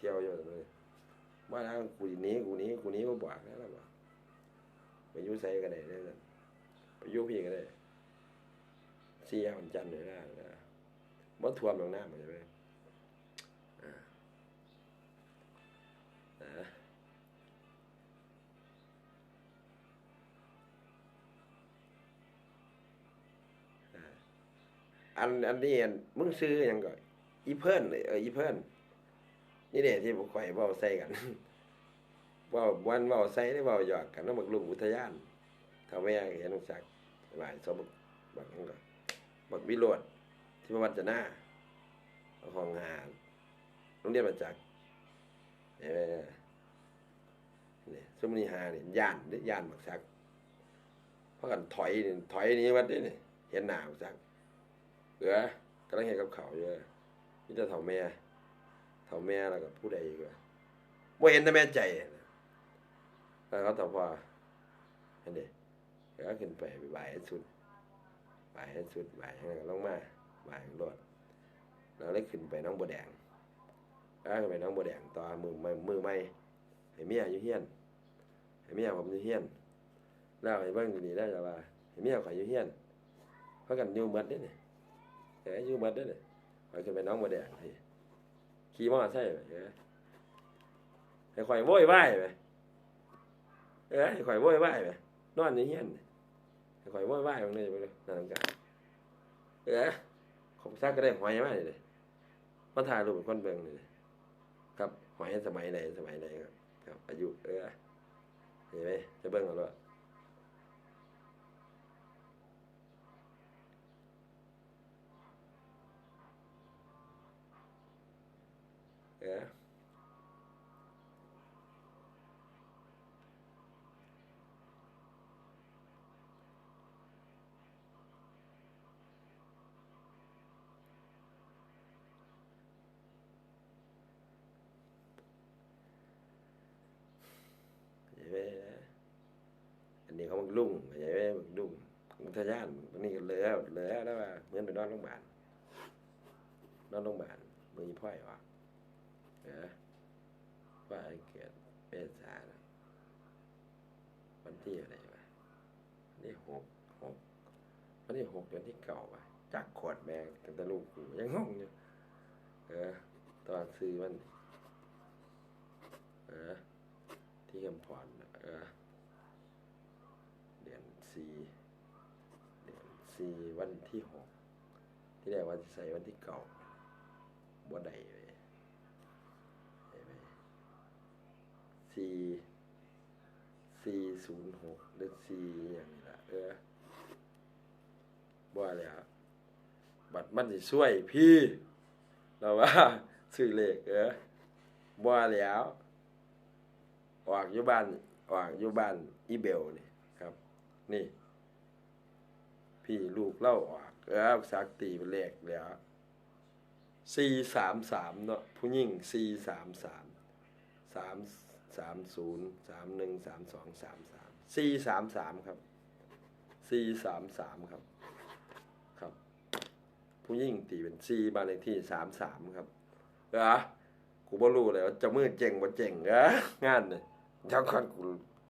เที่ยวอยู่เลยว่าแล้วกูนี้กูนี้กูนี้ก็บอกแล้วล่ะบอกไปยุ่ไสก็ได้เด้อไปยุ่พี่ก็ได้เสียวันจันทร์เลยนะนะบ่ท่วมลงหน้ำเลยเว้ยอ่าอ่าอ่าอันอันนี้มึงซื้อยังก่อนอีเพิ่นเลยเอออีเพิ่น นี่เด้ที่บ่ค่อยเว้าใส่กันเว้าวันเว้าใส่ได้เว้าหยอกกันนำบักลูกอุทยานถ้าแม่เห็นจักจักหลายสมบักบักหยังก็บักวิโรจน์ที่มาวัดจะหน้าห้องหาโรงเรียนมาจากเอ้นี่ซุมนี้หาเนี่ยย่านเด้ย่านบักซักเพราะกันถอยนี่ถอยนี้วัดนี่เห็นหนาบักซักเออกำลังเฮ็ดกับข้าวอยู่มีแต่เฒ่าแม่ เฒ่าแม่แล้วก็ผู้ใดอีกวะบ่เห็นแต่แม่ใจแล้วเขาตอบว่าอันนี้ก็ขึ้นไปไปบ่ายให้สุดบ่ายให้สุดบ่ายให้ก็ลงมาบ่ายรถแล้วเลยขึ้นไปน้องบัวแดงแล้วไปน้องบัวแดงต่อมือมือมือใหม่ให้เมียอยู่เฮียนให้เมียผมอยู่เฮียนแล้วให้เบิ่งดีๆได้จะว่าให้เมียข่อยอยู่เฮียนเพราะกันอยู่หมดเด้นี่เอ้ยอยู่หมดเด้นี่ข่อยขึ้นไปน้องบัวแดงพี่ ขี่มอเตอร์ไซค์ไปเอ้ยให้ข่อยโวยวายไปเอ้ยให้ข่อยโวยวายไปนอนอยู่เฮียนให้ข่อยโวยวายบางทีไปเลยนั่นกันเอ้ยผมซักก็ได้หอยมาเลยมาถ่ายรูปเป็นคนเบิ่งเลยครับหอยสมัยไหนสมัยไหนครับ ครับ อายุเออเห็นไหมจะเบิ่งเอาด้วยเออ ใช่ไหมอันนี้เขา บักลุ่งใช่ไหมบักลุ่งมุทยานอันนี้ก็เหลือเหลือแล้วว่าเงินไปนอนโรงพยาบาลนอนโรงพยาบาลมือพ่อยว่ะเออว่าไอ้เกิดเมษาน่ะวันที่อะไรวะวันที่หกหกวันที่หกเดือนที่เก่าวะจักขวดแมงตั้งต่ลูกกูยังงงอยู่เออตอนซื้อมัน เออที่กำพรน่ะเออเดือนสี่เดือน สี่วันที่หกที่แรกว่าจะใส่วันที่เก่าบ่ได้เลยเห็นไหมสี่สี่ศูนย์หกหรือสี่อย่างนี้ละเออบ่แล้วบัตรมันสิช่วยพี่เราว่าซื้อเลขเออบ่แล้วออกอยู่บ้านออกอยู่บ้านอีเบลนี่ครับ นี่ พี่ลูกเล่าออกเออสักตีเป็นเลขแล้วสี่สามสามเนาะผู้หญิงสี่สามสามสามสามศูนย์สามหนึ่งสามสองสามสามสี่สามสามครับสี่สามสามครับ ครับ ผู้หญิงตีเป็นสี่บ้านเลขที่สามสามครับเออกูบ่รู้เลยว่าจะมือเจ๋งบ่เจ๋งเอองานเนี่ยเจ้าก่อนกู